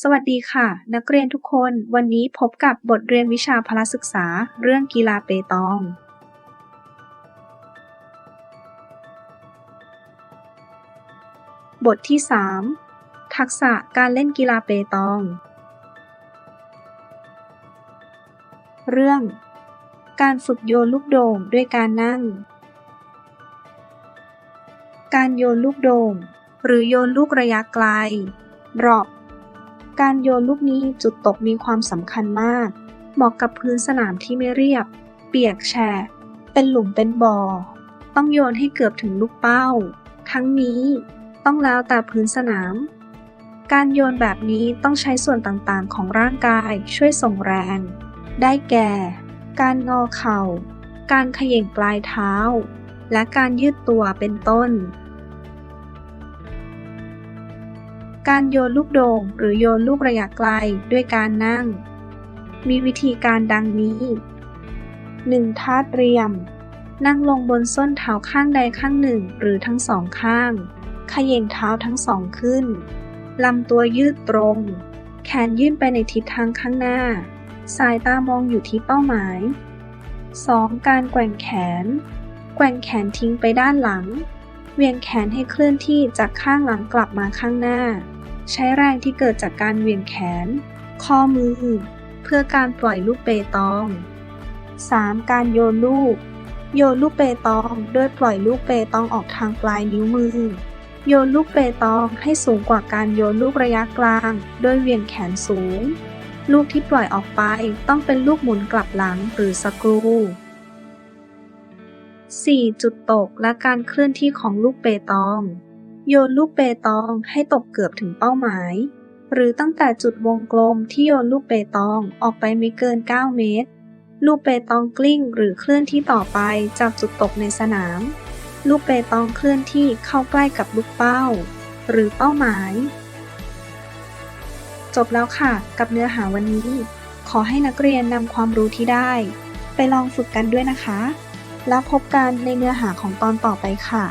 สวัสดีค่ะ นักเรียนทุกคนวันนี้พบกับบทเรียนวิชาพละศึกษา เรื่องกีฬาเปตอง บทที่ 3 ทักษะการเล่นกีฬาเปตอง เรื่อง การฝึกโยนลูกโด่งด้วยการนั่ง การโยนลูกโด่ง หรือโยนลูกระยะไกล drop การโยนลูกนี้จุดตกมีความสำคัญมาก เหมาะกับพื้นสนามที่ไม่เรียบ เปียกแฉะเป็นหลุมเป็นบ่อ ต้องโยนให้เกือบถึงลูกเป้า ทั้งนี้ต้องแล้วแต่พื้นสนาม การโยนแบบนี้ต้องใช้ส่วนต่างๆ ของร่างกายช่วยส่งแรง ได้แก่ การงอเข่า การเขย่งปลายเท้า และการยืดตัวเป็นต้น การโยนลูกโด่งหรือโยนลูกระยะไกลด้วยการนั่ง มีวิธีการดังนี้ 1. ท่าเตรียม นั่งลงบนส้นเท้าข้างใดข้างหนึ่งหรือทั้งสองข้าง ขย่งเท้าทั้งสองขึ้น ลำตัวยืดตรง แขนยื่นไปในทิศทางข้างหน้า สายตามองอยู่ที่เป้าหมาย 2. การแกว่งแขน แกว่งแขนทิ้งไปด้านหลัง เวียงแขนให้เคลื่อนที่จากข้างหลังกลับมาข้างหน้า ใช้แรงที่เกิดจากการเวียงแขน ข้อมือ เพื่อการปล่อยลูกเปตอง 3. การโยนลูก โยนลูกเปตองโดยปล่อยลูกเปตองออกทางปลายนิ้วมือ โยนลูกเปตองให้สูงกว่าการโยนลูกระยะกลางโดยเวียงแขนสูง ลูกที่ปล่อยออกไปต้องเป็นลูกหมุนกลับหลังหรือสกรู 4. จุดตกและการเคลื่อนที่ของลูกเปตอง โยนลูกเปตองให้ตกเกือบถึงเป้าหมาย หรือตั้งแต่จุดวงกลมที่โยนลูกเปตองออกไปไม่เกิน 9 เมตร ลูกเปตองกลิ้งหรือเคลื่อนที่ต่อไปจากจุดตกในสนาม ลูกเปตองเคลื่อนที่เข้าใกล้กับลูกเป้า หรือเป้าหมาย จบแล้วค่ะ กับเนื้อหาวันนี้ ขอให้นักเรียนนำความรู้ที่ได้ ไปลองฝึกกันด้วยนะคะ แล้วพบกันในเนื้อหาของตอนต่อไปค่ะ